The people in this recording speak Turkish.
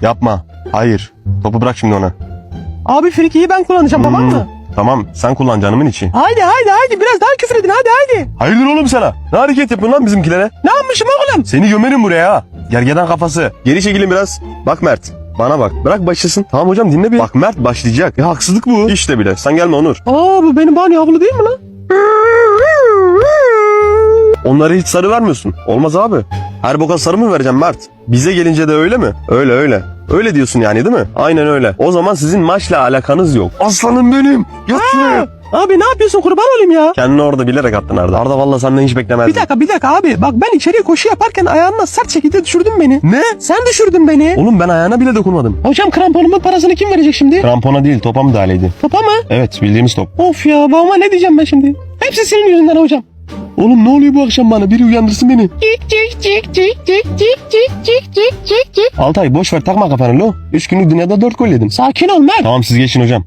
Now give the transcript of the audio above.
Yapma. Hayır. Topu bırak şimdi ona. Abi frikiyi ben kullanacağım tamam mı? Tamam sen kullan canımın içi. Haydi haydi haydi biraz daha küfür edin hadi haydi. Hayırdır oğlum sana? Ne hareket yapıyorsun lan bizimkilere? Ne yapmışım oğlum? Seni gömerim buraya ha. Gergedan kafası. Geri çekilin biraz. Bak Mert. Bana bak. Bırak başlasın. Tamam hocam dinle bir. Bak Mert başlayacak. Ya haksızlık bu. İşte bile. Sen gelme Onur. Aa bu benim bana yavru değil mi lan? Onlara hiç sarı vermiyorsun. Olmaz abi. Her boka sarı mı vereceğim Mert? Bize gelince de öyle mi? Öyle öyle. Öyle diyorsun yani değil mi? Aynen öyle. O zaman sizin maçla alakanız yok. Aslanım benim. Yat şuraya. Abi ne yapıyorsun kurban olayım ya? Kendini orada bilerek attın Arda. Arda valla senden hiç beklemezdim. Bir dakika bir dakika abi. Bak ben içeriye koşu yaparken ayağımla sert şekilde düşürdün beni. Ne? Sen düşürdün beni. Oğlum ben ayağına bile dokunmadım. Hocam kramponumun parasını kim verecek şimdi? Krampona değil topa müdahaleydi. Topa mı? Evet bildiğimiz top. Of ya babama ne diyeceğim ben şimdi? Hepsi senin yüzünden hocam. Oğlum ne oluyor bu akşam bana? Biri uyandırsın beni. Cik cik cik cik cik cik cik cik cik cik. Altay boş ver takma kafanı lo. 3 günlük dünyada 4 gol yedim. Sakin ol Mert. Tamam siz geçin hocam.